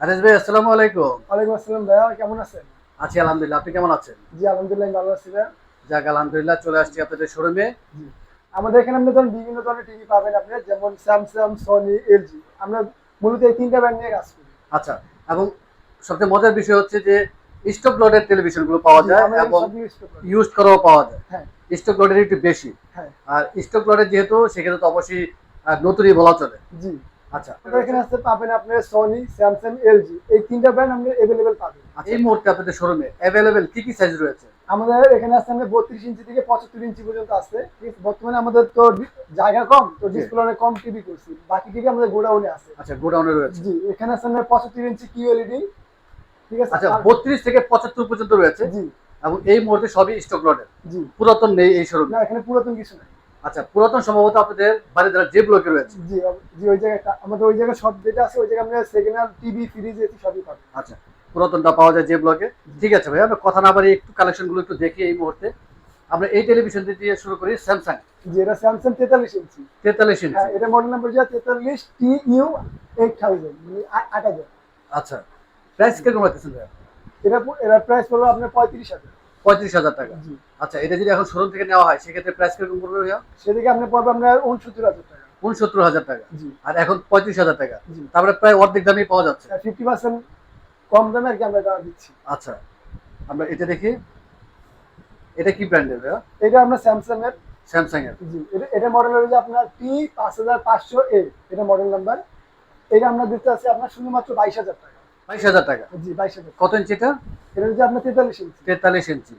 আরেশ ভাই আসসালামু আলাইকুম। ওয়ালাইকুম আসসালাম ভাইয়া কেমন আছেন? আছি আলহামদুলিল্লাহ আপনি কেমন আছেন? জি আলহামদুলিল্লাহ ভালো আছি ভাইয়া। যাক আলহামদুলিল্লাহ চলে আসছি আপনাদের শোরুমে আমাদের এখানে আপনি ধরুন বিভিন্ন ধরনের টিভি পাবেন আপনি যেমন স্যামসাং সনি এলজি আমরা মূলত এই তিনটা ব্র্যান্ড নিয়ে কাজ করি। আচ্ছা এবং সবচেয়ে মজার বিষয় হচ্ছে যে স্টক লোডের টেলিভিশনগুলো পাওয়া যায় এবং। ইউজ করাও পাওয়া যায়। হ্যাঁ। স্টক লোডের একটু বেশি। হ্যাঁ। আর স্টক লোডের যেহেতু সেক্ষেত্রে তো অবশ্যই নতুনই বলা চলে। জি। আচ্ছা। এখানে পাবেন আপনি সনি স্যামসাং এলজি এই তিনটা ব্র্যান্ড আপনি পাবেন। আচ্ছা, এই মুহূর্তে আপনাদের শোরুমে কি কি সাইজ রয়েছে? আমাদের এখানে আপনি বত্রিশ ইঞ্চি থেকে পঁচাত্তর ইঞ্চি পর্যন্ত আছে। বর্তমানে আমাদের তো জায়গা কম তো ডিসপ্লে অনেক কম টিভি করছি। বাকি টিভি আমাদের গোডাউনে আছে। আচ্ছা গোডাউনে রয়েছে। জি এখানে আছে আপনার পঁচাত্তর ইঞ্চি কিউএলইডি ঠিক আছে আচ্ছা বত্রিশ থেকে পঁচাত্তর পর্যন্ত রয়েছে। জি। এবং এই মুহূর্তে সবই স্টক লোডের জি। পুরাতন নেই এই শোরুম না এখানে পুরাতন কিছু নাই। আচ্ছা পুরাতন সম্ভবত আপনাদের বাড়ি দ্বারা যে ব্লকে রয়েছে? জি জি ওই জায়গাটা আমাদের ওই জায়গায় সব যেটা আছে ওই জায়গায় আমরা second hand TV fridge AC সবই পাবেন। আচ্ছা পুরাতনটা পাওয়া যায় যে ব্লকে ঠিক আছে ভাই আমরা কথা না বাড়ি একটু কালেকশনগুলো একটু দেখি এই মুহূর্তে। আমরা এই টেলিভিশন দিয়ে শুরু করি স্যামসাং জি এটা স্যামসাং তেতাল্লিশ ইঞ্চি তেতাল্লিশ ইঞ্চি হ্যাঁ এটা মডেল নাম্বার যা তেতাল্লিশ টি ইউ এইট থাউজেন্ড মানে আট হাজার। আচ্ছা প্রাইস কীরকম রাখতেছেন ভাই এটা এটার প্রাইস পড়বে আপনার পঁয়ত্রিশ হাজার। পঁয়ত্রিশ হাজার টাকা। জি। আচ্ছা এটা যদি এখন শোরুম থেকে নেওয়া হয় সেক্ষেত্রে প্রাইস কীরকম পড়বে ভাইয়া? সেদিকে আপনার পড়বে আপনার উনসত্তর হাজার টাকা। উনসত্তর হাজার টাকা। আর এখন পঁয়ত্রিশ হাজার টাকা। তারপরে প্রায় অর্ধেক দামেই পাওয়া যাচ্ছে। ফিফটি পার্সেন্ট কম দামে আর কি আমরা এটা দিচ্ছি। আচ্ছা আমরা এটা দেখি। এটা কি ব্র্যান্ডের ভাইয়া? এটা আপনার স্যামসাং এর স্যামসাং এর জি এটা এটা মডেল হচ্ছে আপনার টি পাঁচ হাজার পাঁচশো এ এটা মডেল নাম্বার এটা আমরা দিতে আছে আপনার শুধুমাত্র বাইশ হাজার টাকা। বাইশ হাজার টাকা। জি বাইশ হাজার কত ইঞ্চি এটা? এটা হচ্ছে আপনার তেতাল্লিশ ইঞ্চি তেতাল্লিশ ইঞ্চি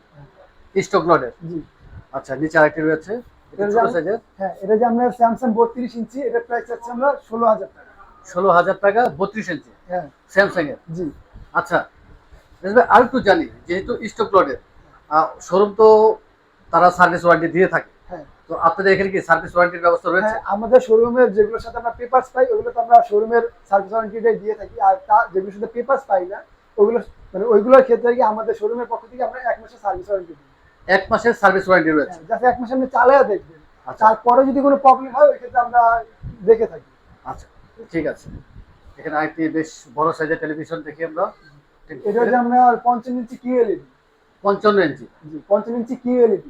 স্টক লোডের জি। আচ্ছা নিচে আরেকটি রয়েছে। এটা এটা ছোট সাইজের হ্যাঁ এটা যে আমরা স্যামসাং বত্রিশ ইঞ্চি এটা প্রাইস আছে আমরা ষোলো হাজার টাকা। ষোলো হাজার টাকা বত্রিশ ইঞ্চি? হ্যাঁ। স্যামসাং এর? জি। আচ্ছা আর একটু জানি যেহেতু স্টক লোডের শোরুম তো তারা সার্ভিস ওয়ারেন্টি দিয়ে থাকে। হ্যাঁ। তো আপনাদের এখানে কি সার্ভিস ওয়ারেন্টির ব্যবস্থা রয়েছে? হ্যাঁ আমাদের শোরুমের যেগুলোর সাথে আমরা পেপারস পাই ওগুলো তো আমরা শোরুমের সার্ভিস ওয়ারেন্টিটাই দিয়ে থাকি। আর তা যেগুলোর সাথে পেপারস পাই না ওগুলো মানে ওইগুলোর ক্ষেত্রে কি আমাদের শোরুমের পক্ষ থেকে আমরা এক মাসের সার্ভিস ওয়ারেন্টি দিই। এক মাসের সার্ভিস ওয়ারেন্টি রয়েছে। হ্যাঁ, যাতে এক মাসে আপনি চালায়া দেখবেন। আচ্ছা। তারপরে যদি কোনো প্রবলেম হয় ওই ক্ষেত্রে আমরা দেখে থাকি। আচ্ছা ঠিক আছে। এখানে আরেকটি বেশ বড় সাইজের টেলিভিশন দেখি আমরা। এটা হচ্ছে আমরা পঞ্চান্ন ইঞ্চি কিউএলইডি পঞ্চান্ন ইঞ্চি। জি পঞ্চান্ন ইঞ্চি কিউএলইডি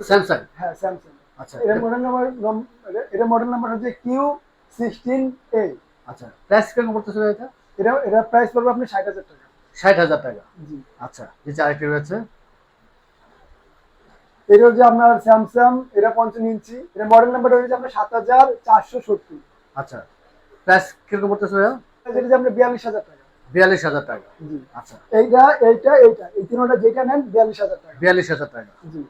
স্যামসাং হ্যাঁ স্যামসাং আচ্ছা এর মডেল নাম্বার এর মডেল নাম্বার হচ্ছে কিউ সিক্সটিন এ আচ্ছা প্রাইস কেমন ভাই এটা? এটা এটা প্রাইস পড়বে আপনি ষাট হাজার টাকা। ষাট হাজার টাকা। জি। আচ্ছা নিচে আরেকটি রয়েছে। এটা হচ্ছে আপনার স্যামসাং এটা পঞ্চান্ন ইঞ্চি। এটা মডেল নাম্বার হচ্ছে আপনার সাত হাজার চারশো সত্তর আচ্ছা। প্রাইস কীরকম করতেছে ভাইয়া? যেটা হচ্ছে আপনার বিয়াল্লিশ হাজার টাকা। বিয়াল্লিশ হাজার টাকা। জি। আচ্ছা। এইটা এইটা এইটা। এই তিনোটা যেটা নেন বিয়াল্লিশ হাজার টাকা। বিয়াল্লিশ হাজার টাকা। জি।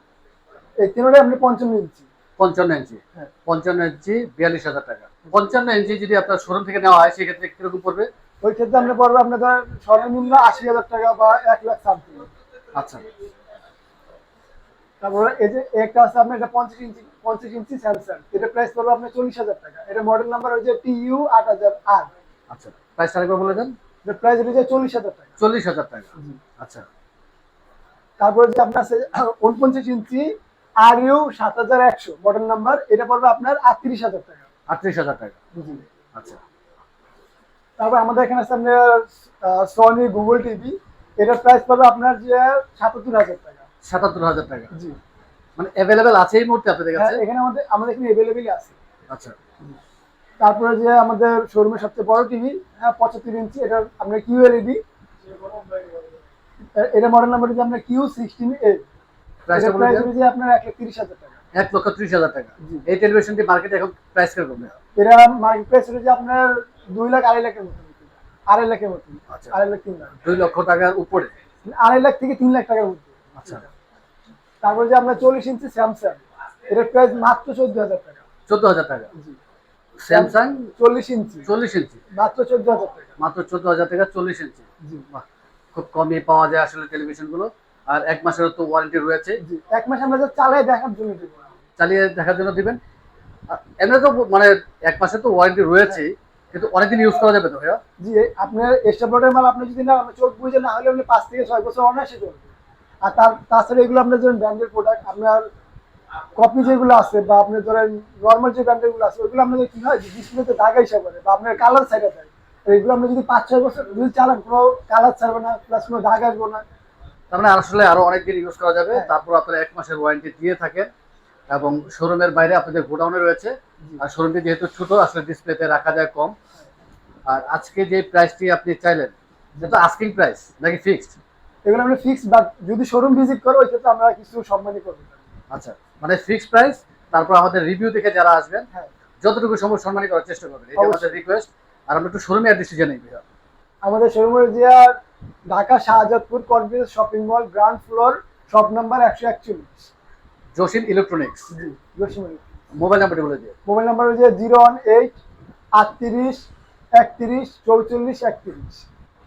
এই তিনোটা আপনি পঞ্চান্ন ইঞ্চি। পঞ্চান্ন ইঞ্চি। হ্যাঁ। পঞ্চান্ন ইঞ্চি বিয়াল্লিশ হাজার টাকা। পঞ্চান্ন ইঞ্চি যদি আপনার শোরুম থেকে নেওয়া হয় সেক্ষেত্রে কীরকম পড়বে? ওই ক্ষেত্রে আপনি পড়বে আপনার ধরেন সর্বনিম্ন আশি হাজার টাকা বা এক লাখ সামথিং। আচ্ছা। তারপরে এই যে একটা আছে আপনার এটা পঞ্চাশ ইঞ্চি পঞ্চাশ ইঞ্চি স্যামসাং। এটা প্রাইস পড়বে আপনার চল্লিশ হাজার টাকা। এটা মডেল নাম্বার হচ্ছে টি ইউ আট হাজার আট আচ্ছা প্রাইসটা আরেকবার বলে দেন। এটা প্রাইস হচ্ছে চল্লিশ হাজার টাকা। চল্লিশ হাজার টাকা। আচ্ছা। তারপরে যে আপনার উনপঞ্চাশ ইঞ্চি আর ইউ সাত হাজার একশো মডেল নাম্বার এটা পড়বে আপনার আটত্রিশ হাজার টাকা। আটত্রিশ হাজার টাকা। আচ্ছা। তারপর আমাদের এখানে আছে আপনার সনি গুগল টিভি এটার প্রাইস পড়বে আপনার যে সাতাত্তর হাজার টাকা। সাতাত্তর হাজার টাকা। জি। মানে অ্যাভেলেবেল আছে এই মুহূর্তে আপনাদের হ্যাঁ, কাছে এখানে আমাদের আমাদের এখানে অ্যাভেলেবেলই আছে। আচ্ছা। তারপরে যে আমাদের শোরুমের সবচেয়ে বড় টিভি হ্যাঁ পঁচাত্তর ইঞ্চি এটা আপনার কিউএলইডি এটা মডেল নাম্বার হচ্ছে আপনার কিউ সিক্সটিন এ আপনার এক লাখ তিরিশ হাজার টাকা। এক লক্ষ ত্রিশ হাজার টাকা। এই টেলিভিশনটি মার্কেটে এখন প্রাইস কীরকম এটা মার্কেট প্রাইস হচ্ছে আপনার দুই লাখ আড়াই লাখের মতো। আড়াই লাখের মতো। আচ্ছা। আড়াই লাখ তিন লাখ। দুই লক্ষ টাকার উপরে। আড়াই লাখ থেকে তিন লাখ টাকার মধ্যে। আচ্ছা। তারপর যে আমরা চল্লিশ ইঞ্চি স্যামসাং এটার প্রাইস মাত্র চোদ্দ হাজার টাকা। চোদ্দ হাজার টাকা। জি। স্যামসাং? চল্লিশ ইঞ্চি। চল্লিশ ইঞ্চি। মাত্র চোদ্দ হাজার টাকা। মাত্র চোদ্দ হাজার টাকা চল্লিশ ইঞ্চি। খুব কমই পাওয়া যায় আসলে টেলিভিশনগুলো আর এক মাসের তো ওয়ারেন্টি রয়েছে। এক মাস আমরা চালাই দেখার জন্য দেবো। চালিয়ে দেখার জন্য দিবেন। এমনি তো মানে এক মাসের তো ওয়ারেন্টি রয়েছে কিন্তু অনেকদিন ইউজ করা যাবে তো ভাইয়া? জি আপনার এক্সট্রা প্রোডাক্ট মাল আপনি যদি না চোখ বুঝে না হলে আপনি পাঁচ থেকে ছয় বছর অনায়াসে চলবে আর তার তাছাড়া এগুলো আপনার ধরেন ব্র্যান্ডের প্রোডাক্ট আপনার কপি যেগুলো আছে বা আপনি ধরেন নর্মাল যে ব্র্যান্ডেরগুলো আছে ওইগুলো আপনাদের কি হয়? ডিসপ্লেতে দাগা হিসাব করে বা আপনার কালার সাইডে দেয় এগুলো আমরা যদি পাঁচ ছয় বছর যদি চালান কোনো কালার ছাড়বে না প্লাস কোনো দাগ আসবে না। তার মানে আসলে আরও অনেক দিন ইউজ করা যাবে। হ্যাঁ। তারপর আপনারা এক মাসের ওয়ারেন্টি দিয়ে থাকেন এবং শোরুমের বাইরে আপনাদের গোডাউনে রয়েছে। আর শোরুমটি যেহেতু ছোট আসলে ডিসপ্লেতে রাখা যায় কম। আর আজকে যে প্রাইসটি আপনি চাইলেন যেটা আস্কিং প্রাইস নাকি ফিক্সড এগুলো আমরা ফিক্স বা যদি শোরুম ভিজিট করো ওই ক্ষেত্রে আমরা কিছু সম্মানই করব। আচ্ছা মানে ফিক্সড প্রাইস তারপর আমাদের রিভিউ দেখে যারা আসবেন হ্যাঁ। যতটুকু সম্ভব সম্মানই করার চেষ্টা করবেন। এটা আমাদের রিকোয়েস্ট আর আমরা একটু শোরুমে অ্যাড্রেস জানাই আমাদের শোরুমের যে Dhaka Shahjadpur confuse shopping mall ground floor shop number একশো একচল্লিশ। জসিম ইলেকট্রনিক্স জি জসিমুল মোবাইল নাম্বারটি বলে দিয়ে মোবাইল নাম্বার হচ্ছে জিরো ওয়ান এইট আটত্রিশ একত্রিশ চৌচল্লিশ একত্রিশ।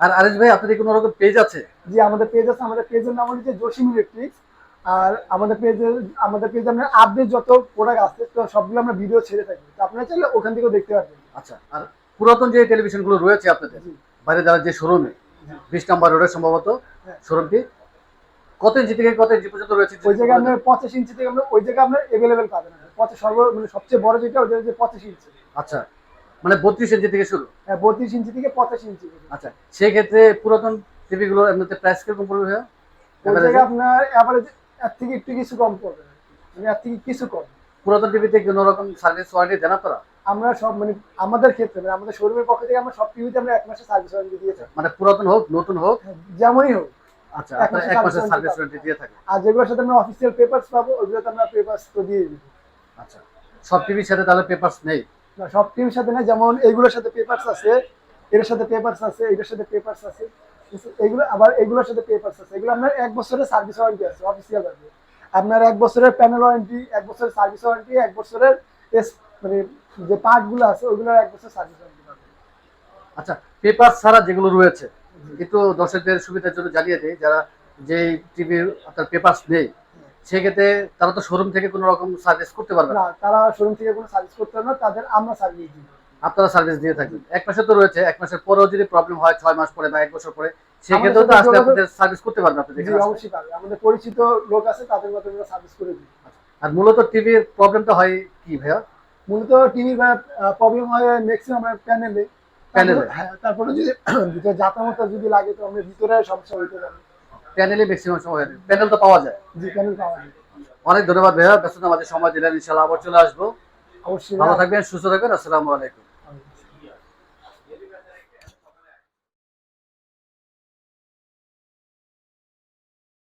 আর আরেশ ভাই আপনাদের কোনো রকম পেজ আছে? জি আমাদের পেজ আছে। আমাদের পেজের নাম হচ্ছে জসিম ইলেকট্রিক্স আর আমাদের পেজে আমাদের পেজে আমরা আপডেট যত প্রোডাক্ট আছে তো সবগুলো আমরা ভিডিও ছেড়ে থাকি। তো আপনারা চাইলে ওখান থেকেও দেখতে পারবেন। আচ্ছা আর পুরাতন যে টেলিভিশনগুলো রয়েছে আপনাদের বাইরে যারা যে শোরুমে বিশ নাম্বার রোডে সম্ভবত হ্যাঁ। শোরুমটি কত ইঞ্চি থেকে কত ইঞ্চি পর্যন্ত রয়েছে? ওই জায়গায় আপনার পঁচাশ ইঞ্চি থেকে আমরা ওই জায়গায় আপনার অ্যাভেলেবেল পাবেন। পঁচাশ সর্ব মানে সবচেয়ে বড় যেটা ওটা হচ্ছে পঁচাশ ইঞ্চি আচ্ছা। মানে বত্রিশ ইঞ্চি থেকে শুরু? হ্যাঁ বত্রিশ ইঞ্চি থেকে পঁচাশ ইঞ্চি আচ্ছা সেক্ষেত্রে পুরাতন টিভিগুলো এমনিতে প্রাইস কীরকম পড়বে ভাইয়া? আপনার অ্যাভারেজ এর থেকে একটু কিছু কম পড়বে। মানে এর থেকে কিছু কম। পুরাতন টিভিতে কোনো রকম সার্ভিস ওয়ারেন্টি দেন আপনারা? আমরা সব মানে আমাদের ক্ষেত্রে মানে আমাদের শোরুমের পক্ষ থেকে আমরা সব টিভিতে আমরা এক মাসের সার্ভিস ওয়ারেন্টি দিয়ে থাকি। মানে পুরাতন হোক নতুন হোক? যেমনই হোক। আচ্ছা এক আপনারা এক মাসের সার্ভিস ওয়ারেন্টি দিয়ে থাকেন। আর যেগুলোর সাথে আমরা অফিসিয়াল পেপারস পাবো ওইগুলোতে আমরা পেপারস তো দিয়ে আচ্ছা সব টিভির সাথে তাহলে পেপারস নেই? সব টিভির সাথে না, যেমন এইগুলোর সাথে পেপারস আছে, এর সাথে পেপারস আছে, এটার সাথে পেপারস আছে এগুলো, আবার এগুলোর সাথে পেপারস আছে। এগুলো আপনার এক বছরের সার্ভিস ওয়ারেন্টি আছে অফিসিয়াল ভাবে। আপনার এক বছরের প্যানেল ওয়ারেন্টি এক বছরের সার্ভিস ওয়ারেন্টি এক বছরের মানে যে পার্টগুলো আছে, ওইগুলোর এক বছর সার্ভিস ওয়ারেন্টি পাবে আচ্ছা পেপার ছাড়া যেগুলো রয়েছে কিন্তু দর্শকদের সুবিধার জন্য জানিয়ে দেয় যারা যে টিভির আপনার পেপারস নেই সেক্ষেত্রে তারা তো শোরুম থেকে কোনো রকম সার্ভিস করতে পারবে না। তারা শোরুম থেকে কোনো সার্ভিস করতে হবে না তাদের আমরা সার্ভিস দিই। আপনারা সার্ভিস দিয়ে থাকবেন। এক মাসে তো রয়েছে এক মাসের পরেও যদি প্রবলেম হয় ছয় মাস পরে বা এক বছর পরে তো সাথে আসলে আপনাদের সার্ভিস করতে পারবেন আসলে। অবশ্যই পাবে আমাদের পরিচিত লোক আছে তাদের আমরা সার্ভিস করে দিই। আর মূলত টিভির প্রবলেমটা হয় কি ভাইয়া? মূলত টিভির প্রবলেম হয় ম্যাক্সিমাম আমরা প্যানেলে এ? হ্যাঁ তারপরে যদি ভিতরে জাতামতা যদি লাগে তো আমরা ভিতরে সমস্যা হইতে পারে। প্যানেলে ম্যাক্সিমাম সময় হয় প্যানেল তো পাওয়া যায়। জি প্যানেল পাওয়া যায়। অনেক ধন্যবাদ ভাইয়া। ব্যস্ততা আমাদের সময় দিলেন ইনশাল্লাহ আবার চলে আসব। অবশ্যই ভালো থাকবেন সুস্থ থাকবেন। আসসালামু আলাইকুম।